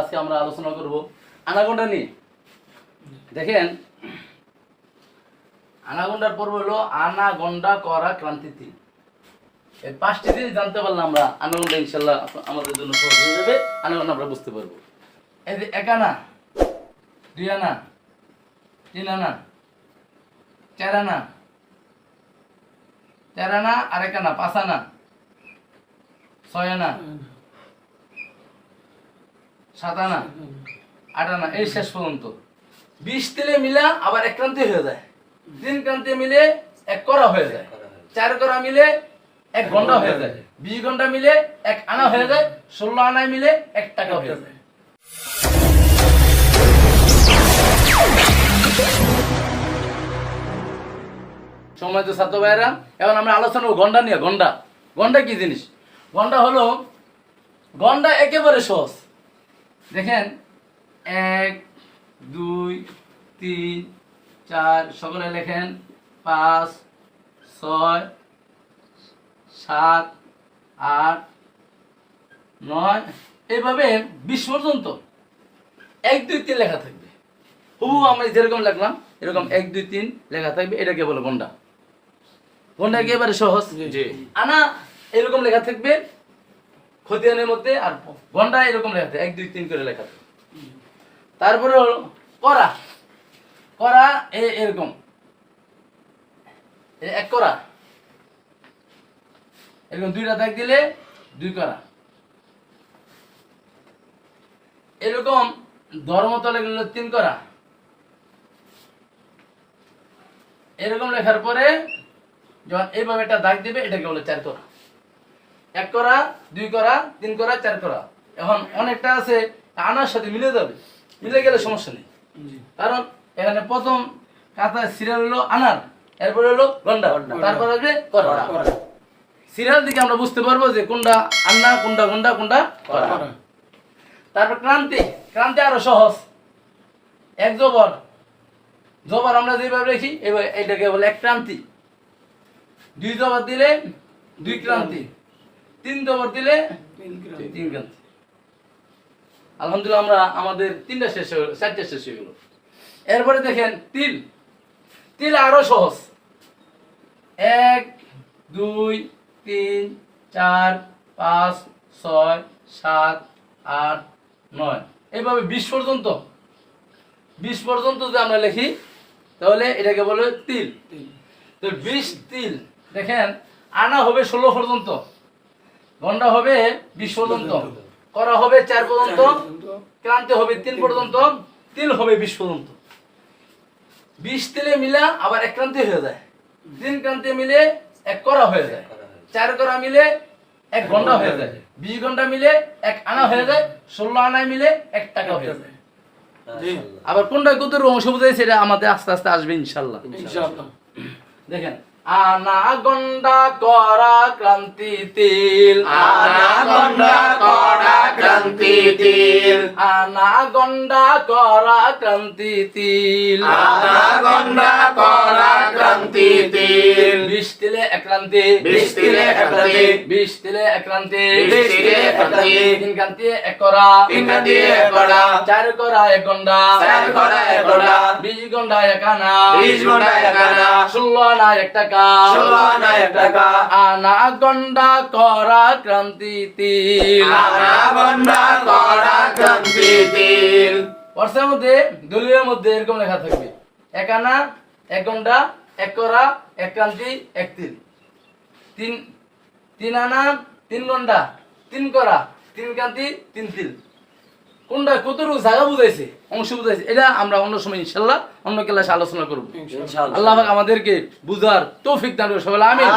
আজকে আমরা আলোচনা করব। আনাগোন্ডা নিয়ে। দেখেন, আনাগোন্ডার পর্ব হলো আনাগন্ডা করা ক্রান্তি তিন এই পাঁচটি দিন জানতে পারলাম আমরা আনাগোন্ডা ইনশাল্লাহ আমাদের জন্য সহজ হয়ে যাবে। আনাগোন্ডা আমরা বুঝতে পারব। এই যে এক আনা, দুই আনা, তিন আনা, চার আনা চার আনা আর এক আনা, পাঁচ আনা, ছয় আনা সাত আনা আট আনা এই শেষ পর্যন্ত। বিশ তেলে মিলা আবার এক ক্রান্তি হয়ে যায়। তিন ক্রান্তি মিলে এক করা হয়ে যায়। চার করা মিলে এক ঘণ্টা হয়ে যায়। বিশ ঘণ্টা মিলে এক আনা হয়ে যায়। ষোলো আনায় মিলে এক টাকা হয়ে যায়। সময় তো ছাত্র ভাইয়েরা এখন আমরা আলোচনা করব গন্ডা নিয়ে। গন্ডা গন্ডা কি জিনিস? গন্ডা হলো গন্ডা একেবারে সহজ। দেখেন এক দুই তিন চার সকলে লেখেন পাঁচ ছয় সাত আট নয় এইভাবে বিশ পর্যন্ত। এক দুই তিন লেখা থাকবে। হুবু আমরা যেরকম লিখলাম এরকম এক দুই তিন লেখা থাকবে এটাকে বলে গন্ডা গন্ডা একেবারে সহজ? আনা এরকম লেখা থাকবে খতিয়ানের মধ্যে আর ঘণ্টা এরকম লেখা এক, দুই, তিন করে লেখা তারপরে হলো করা। করা এরকম। এক করা। এরকম দুইটা দাগ দিলে দুই করা। এরকম ধর্মতলে গেলে তিন করা। এরকম লেখার পরে যখন এইভাবে একটা দাগ দিবে, এটাকে বলে চার করা। এক করা দুই করা তিন করা চার করা। এখন অনেকটা আছে আনার সাথে মিলে যাবে। মিলে গেলে সমস্যা নেই। কারণ এখানে প্রথম কাঁথা সিরিয়াল হলো আনার এরপরে হলো গন্ডা। তারপর আসবে করা। সিরিয়াল দিকে আমরা বুঝতে পারব যে কোনটা আন্না কোনটা গন্ডা কোনটা করা। তারপর ক্রান্তি। ক্রান্তি আরও সহজ। এক জবর। জবর আমরা যেভাবে রাখি এবার এটাকে বলে এক ক্রান্তি। দুই জবর দিলে দুই ক্রান্তি। তিন জবর দিলে তিন ক্রান্তি আলহামদুলিল্লাহ আমরা আমাদের তিনটা শেষ হয়ে গেলো চারটা শেষ হয়ে গেলো। এরপরে দেখেন তিল। তিল আরও সহজ। এক দুই তিন চার পাঁচ ছয় সাত আট নয়। এইভাবে বিশ পর্যন্ত। বিশ পর্যন্ত যদি আমরা লিখি তাহলে এটাকে বলে তিল। তো বিশ তিল। দেখেন আনা হবে ষোলো পর্যন্ত। ঘণ্টা হবে বিশ পর্যন্ত। করা হবে চার পর্যন্ত। ক্রান্তি হবে তিন পর্যন্ত। তিল হবে বিশ পর্যন্ত। বিশ তিলে মিলা আবার এক ক্রান্তি হয়ে যায়। তিন ক্রান্তি মিলে এক করা হয়ে যায়। চার করা মিলে এক ঘণ্টা হয়ে যায়। বিশ ঘণ্টা মিলে এক আনা হয়ে যায়। ষোলো আনায় মিলে এক টাকা হয়ে যায়। আবার কোনটা কত অংশ বুঝাই সেটা আমাদের আস্তে আস্তে আসবে ইনশাল্লাহ। দেখেন আনা গন্ডা করা ক্রান্তি তিল। আনাগন্ডা করা ক্রান্তি তিল। আনা গন্ডা করা ক্রান্তি তিল। আনাগন্ডা করা ক্রান্তি তিল। একরান্তি। তিন কান্তি তিন কান্তি। চার করা এক ঘণ্টা চার করা এক ঘণ্টা। বিশ ঘণ্টা এক আনা। বিশ ঘণ্টা এক আনা। ষোলো আনা এক টাকা। ষোলো আনা এক টাকা। আনা গন্ডা করা ক্রান্তি তিল। আনাগন্ডা করা ক্রান্তি তিল। বর্ষার মধ্যে দলীয় মধ্যে এরকম লেখা থাকবে। একানা এক ঘণ্টা এক করা এক ক্রান্তি এক তিন তিন আনা তিন ঘণ্টা তিন করা তিন কান্তি তিন তিল। কোনটা কতটুকু জায়গা বুঝাইছে অংশ বুঝাইছে এটা আমরা অন্য সময় ইনশাল্লাহ অন্য ক্লাসে আলোচনা করব। আল্লাহ আমাদেরকে বুঝার তৌফিক দান করবে সবাই আমিন।